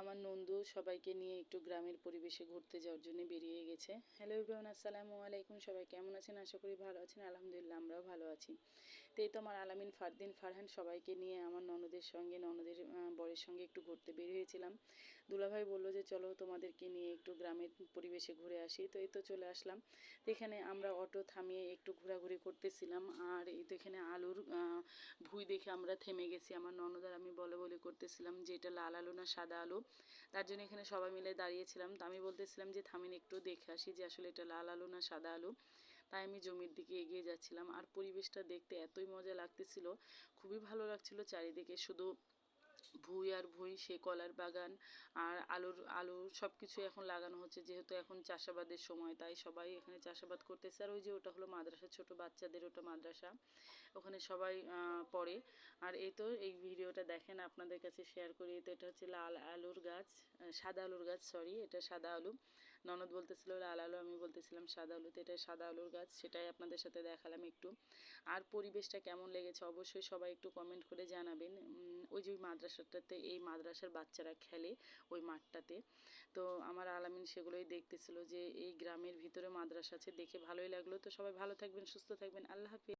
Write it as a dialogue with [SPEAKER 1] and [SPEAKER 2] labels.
[SPEAKER 1] আমার নন্দু সবাইকে নিয়ে একটু গ্রামের পরিবেশে ঘুরতে যাওয়ার জন্য বেরিয়ে গেছে। হ্যালো ইব্রাহিম আসসালামু আলাইকুম। সবাই কেমন আছেন? আশা করি ভালো আছেন। আলহামদুলিল্লাহ, আমরাও ভালো আছি। তো এই তো আমার আলামিন ফারদিন ফারহান সবাইকে নিয়ে আমার ননদের সঙ্গে, ননদের বরের সঙ্গে একটু ঘুরতে বের হয়েছিলাম। দুলাভাই বলল যে, চলো তোমাদেরকে নিয়ে একটু গ্রামের পরিবেশে ঘুরে আসি। তো এই তো চলে আসলাম। এখানে আমরা অটো থামিয়ে একটু ঘোরাঘুরি করতেছিলাম। আর এই তো এখানে আলুর ভুই দেখে আমরা থেমে গেছি। আমার ননদ আর আমি বলে বলে করতেছিলাম যে, এটা লাল আলু না সাদা আলু? তার জন্য এখানে সবাই মিলে দাঁড়িয়েছিলাম। তো আমি বলতেছিলাম যে, থামিন, একটু দেখে আসি যে, আসলে এটা লাল আলু না সাদা আলু? তাই আমি জমির দিকে এগিয়ে যাচ্ছিলাম। আর পরিবেশটা দেখতে এতই মজা লাগতেছিল। খুবই ভালো লাগছিল চারিদিকে। শুধু ভুঁই আর ভুঁই, সে কলার বাগান আর আলুর, আলু সব কিছু এখন লাগানো হচ্ছে, যেহেতু এখন চাষাবাদের সময়, তাই সবাই এখানে চাষাবাদ করতেছে। আর ওই যে ওটা হলো মাদ্রাসা, ছোট বাচ্চাদের ওটা মাদ্রাসা, ওখানে সবাই পড়ে। আর এই তো এই ভিডিওটা দেখেন, আপনাদের কাছে শেয়ার করি। তো এটা হচ্ছে লাল আলুর গাছ সাদা আলুর গাছ সরি এটা সাদা আলু। ননদ বলতেছিল, লাল আলু আমি বলতেছিলাম সাদা আলু, তো এটা সাদা আলুর গাছ, সেটাই আপনাদের সাথে দেখালাম একটু। আর পরিবেশটা কেমন লেগেছে অবশ্যই সবাই একটু কমেন্ট করে জানাবেন। ওই যে ওই মাদ্রাসাটাতে, এই মাদ্রাসার বাচ্চারা খেলে ওই মাঠটাতে। তো আমার আলামিন সেগুলোই দেখতেছিল যে এই গ্রামের ভিতরে মাদ্রাসা আছে, দেখে ভালোই লাগল। তো সবাই ভালো থাকবেন, সুস্থ থাকবেন। আল্লাহ হাফিজ।